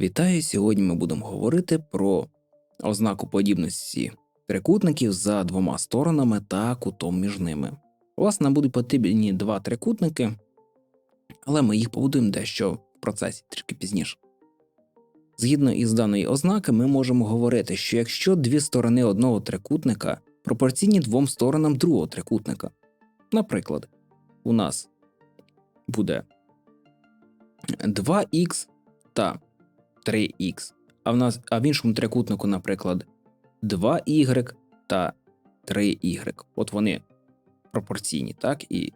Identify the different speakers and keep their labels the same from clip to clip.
Speaker 1: Вітаю! Сьогодні ми будемо говорити про ознаку подібності трикутників за двома сторонами та кутом між ними. Вас будуть потрібні два трикутники, але ми їх побудуємо дещо в процесі трішки пізніше. Згідно із даної ознаки, ми можемо говорити, що якщо дві сторони одного трикутника пропорційні двом сторонам другого трикутника, наприклад, у нас буде 2х та 3х, а в нас а в іншому трикутнику, наприклад, 2y та 3y. От вони пропорційні, так? І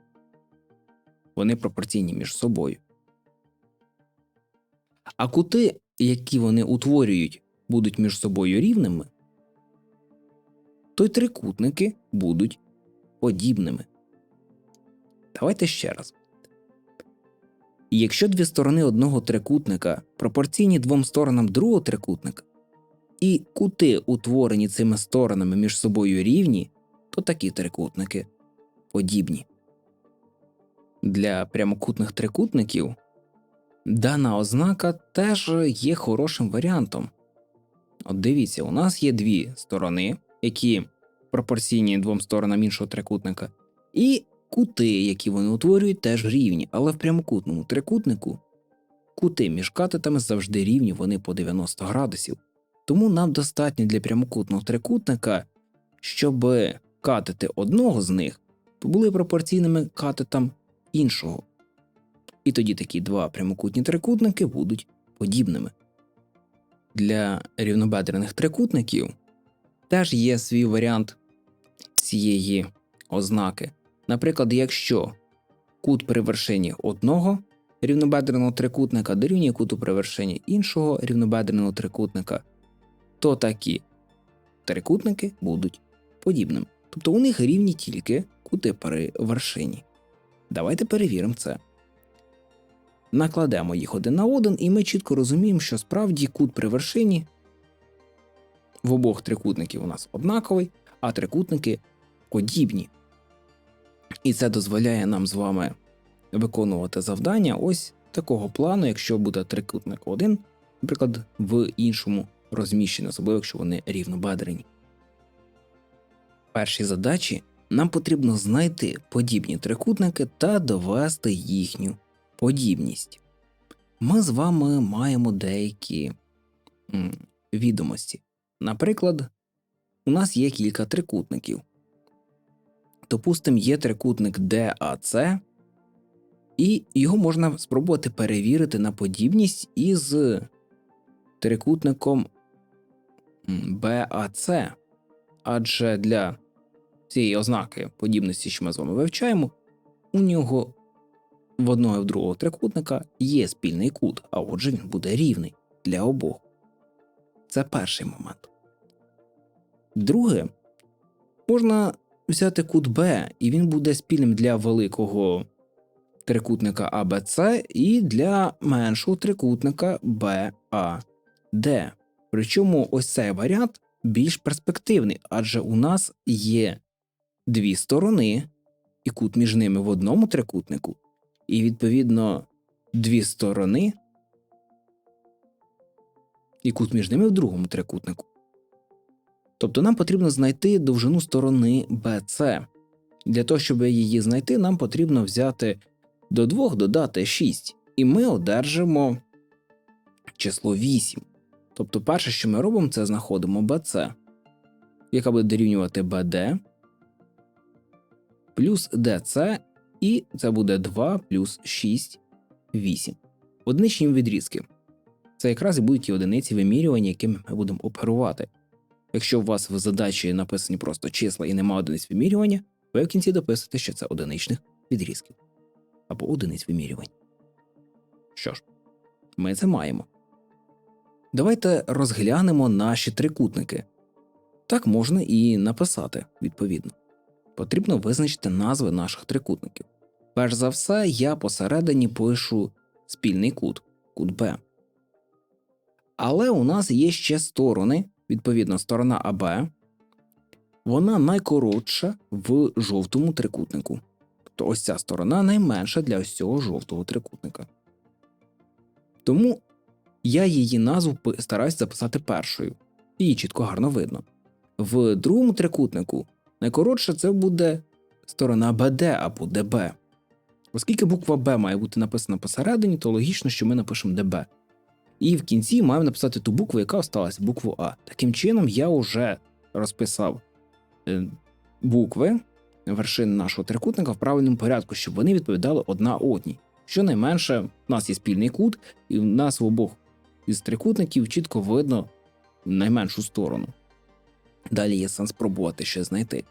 Speaker 1: вони пропорційні між собою. А кути, які вони утворюють, будуть між собою рівними, то й трикутники будуть подібними. Давайте ще раз. І якщо дві сторони одного трикутника пропорційні двом сторонам другого трикутника, і кути, утворені цими сторонами між собою рівні, то такі трикутники подібні. Для прямокутних трикутників дана ознака теж є хорошим варіантом. От дивіться, у нас є дві сторони, які пропорційні двом сторонам іншого трикутника, і Кути, які вони утворюють, теж рівні, але в прямокутному трикутнику кути між катетами завжди рівні, вони по 90 градусів. Тому нам достатньо для прямокутного трикутника, щоб катети одного з них були пропорційними катетам іншого. І тоді такі два прямокутні трикутники будуть подібними. Для рівнобедрених трикутників теж є свій варіант цієї ознаки. Наприклад, якщо кут при вершині одного рівнобедреного трикутника дорівнює куту при вершині іншого рівнобедреного трикутника, то такі трикутники будуть подібними. Тобто у них рівні тільки кути при вершині. Давайте перевіримо це. Накладемо їх один на один, і ми чітко розуміємо, що справді кут при вершині в обох трикутників у нас однаковий, а трикутники подібні. І це дозволяє нам з вами виконувати завдання ось такого плану, якщо буде трикутник один, наприклад, в іншому розміщенні, особливо якщо вони рівнобедрені. Першій задачі нам потрібно знайти подібні трикутники та довести їхню подібність. Ми з вами маємо деякі відомості. Наприклад, у нас є кілька трикутників. Допустимо, є трикутник DAC, і його можна спробувати перевірити на подібність із трикутником BAC. Адже для цієї ознаки подібності, що ми з вами вивчаємо, у нього в одного і в другого трикутника є спільний кут, а отже він буде рівний для обох. Це перший момент. Друге, можна взяти кут Б, і він буде спільним для великого трикутника АБЦ і для меншого трикутника BAD. Причому ось цей варіант більш перспективний, адже у нас є дві сторони, і кут між ними в одному трикутнику, і відповідно дві сторони, і кут між ними в другому трикутнику. Тобто нам потрібно знайти довжину сторони BC. Для того, щоб її знайти, нам потрібно взяти до 2 додати 6, і ми одержимо число 8. Тобто, перше, що ми робимо, це знаходимо BC, яка буде дорівнювати BD плюс DC, і це буде 2 плюс 6, 8. Одиничні відрізки. Це якраз і будуть ті одиниці вимірювання, якими ми будемо оперувати. Якщо у вас в задачі написані просто числа і нема одиниць вимірювання, ви в кінці дописуєте, що це одиничних відрізків або одиниць вимірювань. Що ж, ми це маємо. Давайте розглянемо наші трикутники. Так можна і написати відповідно. Потрібно визначити назви наших трикутників. Перш за все, я посередині пишу спільний кут, кут Б. Але у нас є ще сторони, відповідно, сторона АБ, вона найкоротша в жовтому трикутнику. Тобто ось ця сторона найменша для ось цього жовтого трикутника. Тому я її назву стараюсь записати першою. Її чітко гарно видно. В другому трикутнику найкоротше це буде сторона БД або ДБ. Оскільки буква Б має бути написана посередині, то логічно, що ми напишемо ДБ. І в кінці маємо написати ту букву, яка осталась, букву А. Таким чином, я вже розписав е, букви вершин нашого трикутника в правильному порядку, щоб вони відповідали одна одній. Щонайменше, в нас є спільний кут, і в нас в обох із трикутників чітко видно найменшу сторону. Далі є сенс спробувати ще знайти.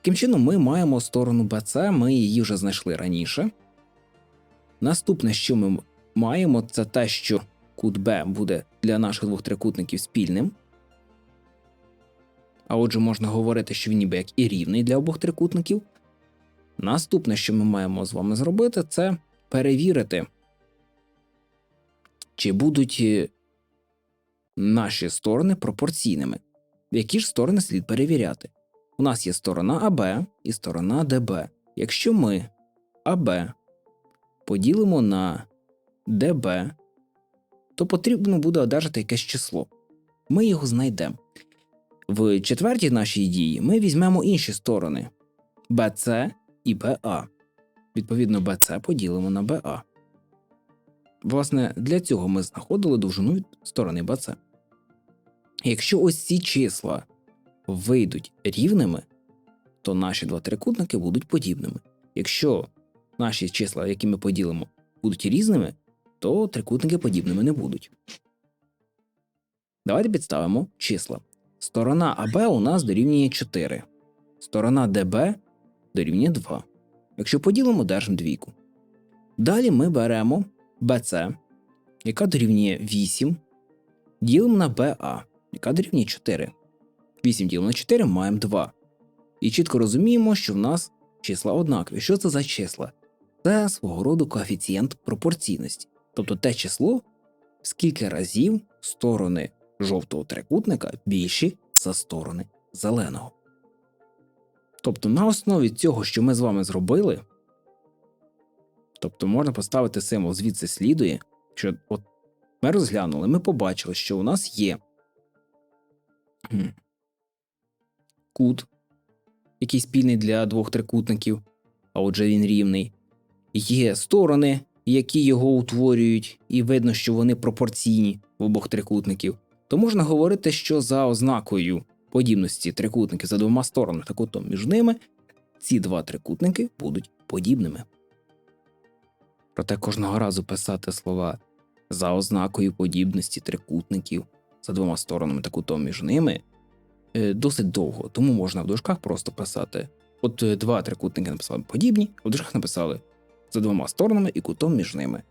Speaker 1: Таким чином, ми маємо сторону BC, ми її вже знайшли раніше. Наступне, що ми маємо, це те, що кут Б буде для наших двох трикутників спільним. А отже, можна говорити, що він ніби як і рівний для обох трикутників. Наступне, що ми маємо з вами зробити, це перевірити, чи будуть е, наші сторони пропорційними. Які ж сторони слід перевіряти? У нас є сторона АБ і сторона ДБ. Якщо ми АБ поділимо на ДБ, то потрібно буде одержати якесь число. Ми його знайдемо. В четвертій нашій дії ми візьмемо інші сторони BC і BA. Відповідно, BC поділимо на BA. Власне, для цього ми знаходили довжину від сторони BC. Якщо ось ці числа вийдуть рівними, то наші два трикутники будуть подібними. Якщо наші числа, які ми поділимо, будуть різними, то трикутники подібними не будуть. Давайте підставимо числа. Сторона АБ у нас дорівнює 4, сторона ДБ дорівнює 2. Якщо поділимо, держимо двійку. Далі ми беремо BC, яка дорівнює 8, ділимо на BA, яка дорівнює 4. 8 ділимо на 4 маємо 2. І чітко розуміємо, що в нас числа однакові. Що це за числа? Це свого роду коефіцієнт пропорційності. Тобто те число, скільки разів сторони жовтого трикутника більші за сторони зеленого. Тобто, на основі цього, що ми з вами зробили, тобто можна поставити символ звідси слідує, що от ми розглянули, ми побачили, що у нас є кут, який спільний для двох трикутників, а отже він рівний. Є сторони, які його утворюють, і видно, що вони пропорційні в обох трикутників, то можна говорити, що за ознакою подібності трикутників за двома сторонами та кутом між ними ці два трикутники будуть подібними. Проте кожного разу писати слова за ознакою подібності трикутників за двома сторонами та кутом між ними е, досить довго, тому можна в дужках просто писати. От е, два трикутники написали подібні, а в дужках написали за двома сторонами і кутом між ними.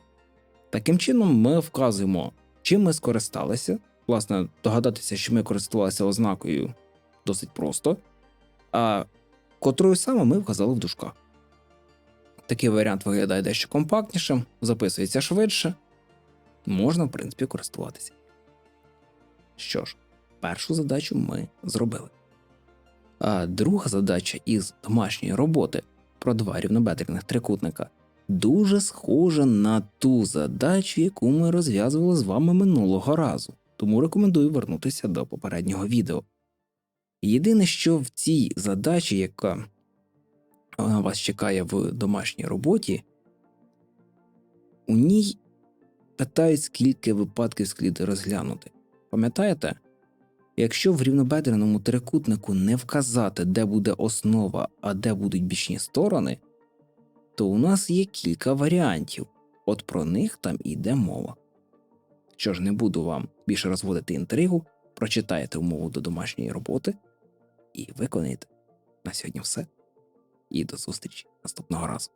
Speaker 1: Таким чином, ми вказуємо, чим ми скористалися. Власне, догадатися, що ми користувалися ознакою досить просто, а котрою саме ми вказали в дужках. Такий варіант виглядає дещо компактнішим, записується швидше, можна, в принципі, користуватися. Що ж, першу задачу ми зробили. А друга задача із домашньої роботи про два рівнобедрених трикутника дуже схожа на ту задачу, яку ми розв'язували з вами минулого разу, тому рекомендую вернутися до попереднього відео. Єдине, що в цій задачі, яка вона вас чекає в домашній роботі, у ній питають, скільки випадків слід розглянути. Пам'ятаєте? Якщо в рівнобедреному трикутнику не вказати, де буде основа, а де будуть бічні сторони, то у нас є кілька варіантів, от про них там іде мова. Що ж, не буду вам більше розводити інтригу, прочитайте умову до домашньої роботи і виконайте. На сьогодні все. І до зустрічі наступного разу.